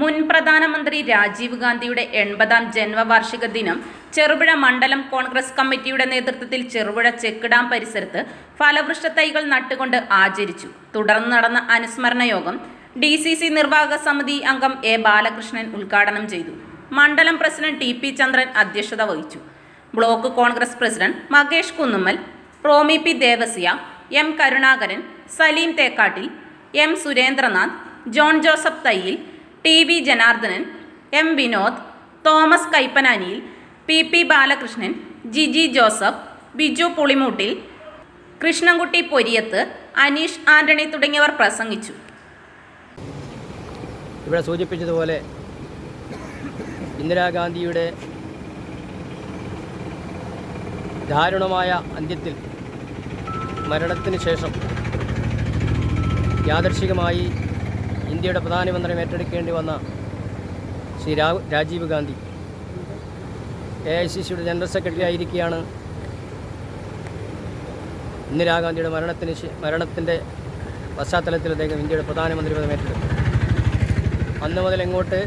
മുൻ പ്രധാനമന്ത്രി രാജീവ് ഗാന്ധിയുടെ എൺപതാം ജന്മവാർഷിക ദിനം ചെറുപുഴ മണ്ഡലം കോൺഗ്രസ് കമ്മിറ്റിയുടെ നേതൃത്വത്തിൽ ചെറുപുഴ ചെക്കിടാം പരിസരത്ത് ഫലവൃക്ഷ തൈകൾ നട്ടുകൊണ്ട് ആചരിച്ചു. തുടർന്ന് നടന്ന അനുസ്മരണ യോഗം ഡി സി സി നിർവാഹക സമിതി അംഗം എ ബാലകൃഷ്ണൻ ഉദ്ഘാടനം ചെയ്തു. മണ്ഡലം പ്രസിഡന്റ് ടി പി ചന്ദ്രൻ അധ്യക്ഷത വഹിച്ചു. Block Congress president Makesh Kunnummal Romy P Devasya M Karunakaran Saleem Thekkattil M Surendranath John Joseph Thayyil T V Janardhanan M Vinod Thomas Kaippananiyil P P Balakrishnan Jiji Joseph Biju Pulimoottil Krishnankutty Poriyath Aneesh Antony തുടങ്ങിയവർ പ്രസംഗിച്ചു. ഇവിടെ സൂചിപ്പിച്ചതുപോലെ ഇന്ദിരാഗാന്ധിയുടെ ദാരുണമായ അന്ത്യത്തിൽ മരണത്തിന് ശേഷം യാദർശികമായി ഇന്ത്യയുടെ പ്രധാനമന്ത്രി ഏറ്റെടുക്കേണ്ടി വന്ന Shri Rajiv Gandhi. A I C സിയുടെ ജനറൽ സെക്രട്ടറി ആയിരിക്കുകയാണ്. ഇന്ദിരാഗാന്ധിയുടെ മരണത്തിന് മരണത്തിന്റെ പശ്ചാത്തലത്തിൽ അദ്ദേഹം ഇന്ത്യയുടെ പ്രധാനമന്ത്രി പദം ഏറ്റെടുത്തു. അന്ന് മുതൽ എങ്ങോട്ട്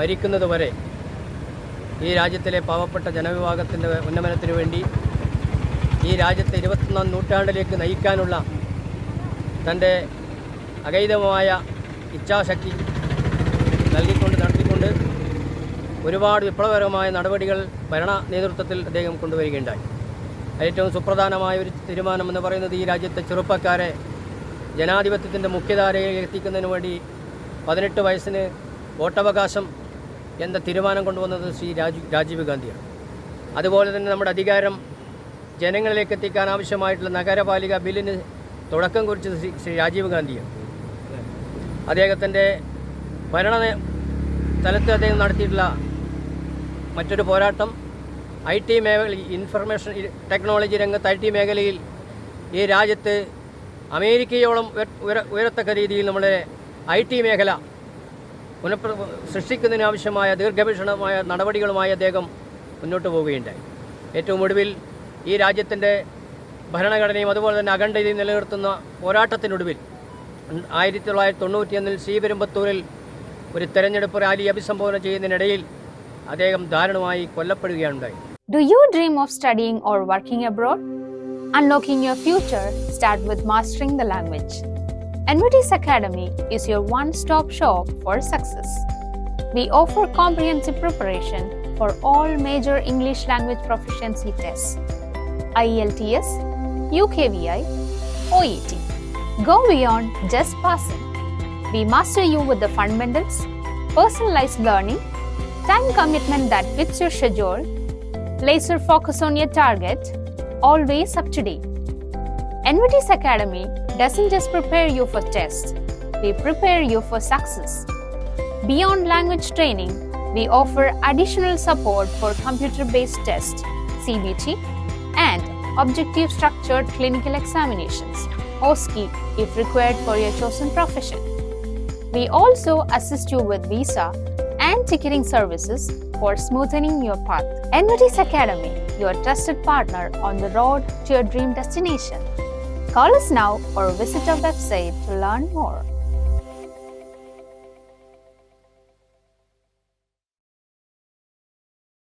മരിക്കുന്നത് വരെ ഈ രാജ്യത്തിലെ പാവപ്പെട്ട ജനവിഭാഗത്തിന്റെ ഉന്നമനത്തിനു വേണ്ടി ഈ രാജ്യത്തെ ഇരുപത്തൊന്നാം നൂറ്റാണ്ടിലേക്ക് നയിക്കാനുള്ള തന്റെ അഗൈതമായ ഇച്ഛാശക്തി നൽകിക്കൊണ്ട് നടത്തിക്കൊണ്ട് ഒരുപാട് വിപ്ലവകരമായ നടപടികൾ ഭരണ നേതൃത്വത്തിൽ അദ്ദേഹം കൊണ്ടുവരികയുണ്ടായി. ഏറ്റവും സുപ്രധാനമായ ഒരു തീരുമാനം എന്ന് പറയുന്നത് ഈ രാജ്യത്തെ ചെറുപ്പക്കാരെ ജനാധിപത്യത്തിന്റെ മുഖ്യധാരയിൽ എത്തിക്കുന്നതിന് വേണ്ടി പതിനെട്ട് വയസ്സിന് വോട്ടവകാശം എന്ന തീരുമാനം കൊണ്ടുവന്നത് ശ്രീ രാജു രാജീവ് ഗാന്ധിയാണ്. അതുപോലെ തന്നെ നമ്മുടെ അധികാരം ജനങ്ങളിലേക്ക് എത്തിക്കാൻ ആവശ്യമായിട്ടുള്ള നഗരപാലിക ബില്ലിന് തുടക്കം കുറിച്ചത് ശ്രീ രാജീവ് ഗാന്ധിയാണ്. അദ്ദേഹത്തിന്റെ ഭരണ തലത്തിൽ അദ്ദേഹം നടത്തിയിട്ടുള്ള മറ്റൊരു പോരാട്ടം. ഐ ടി മേഖല ഇൻഫർമേഷൻ ടെക്നോളജി രംഗത്ത് ഐ ടി മേഖലയിൽ ഈ രാജ്യത്ത് അമേരിക്കയോളം ഉയരത്തക്ക രീതിയിൽ നമ്മുടെ ഐ ടി മേഖല പുനഃപ്ര സൃഷ്ടിക്കുന്നതിനാവശ്യമായ ദീർഘവീക്ഷണമായ നടപടികളുമായി അദ്ദേഹം മുന്നോട്ട് പോവുകയുണ്ടായി. ഏറ്റവും ഒടുവിൽ ഈ രാജ്യത്തിന്റെ ഭരണഘടനയും അതുപോലെ തന്നെ അഖണ്ഡതയും നിലനിർത്തുന്ന പോരാട്ടത്തിനൊടുവിൽ ആയിരത്തി തൊള്ളായിരത്തി തൊണ്ണൂറ്റിയൊന്നിൽ ശ്രീപെരുമ്പത്തൂരിൽ ഒരു തെരഞ്ഞെടുപ്പ് റാലി അഭിസംബോധന ചെയ്യുന്നതിനിടയിൽ അദ്ദേഹം ദാരുണമായി കൊല്ലപ്പെടുകയുണ്ടായി Do you dream of studying or working abroad? Unlocking your future start with mastering the language. NVT's Academy is your one-stop shop for success. We offer comprehensive preparation for all major English language proficiency tests. IELTS, UKVI, OET. Go beyond just passing. We master you with the fundamentals, personalized learning, time commitment that fits your schedule, laser focus on your target, always up to date. NVT's Academy doesn't just prepare you for tests, we prepare you for success. Beyond language training, we offer additional support for computer based tests, CBT, and objective structured clinical examinations, OSCE, if required for your chosen profession. We also assist you with visa and ticketing services for smoothening your path. NVT's Academy, your trusted partner on the road to your dream destination. Call us now or visit our website to learn more.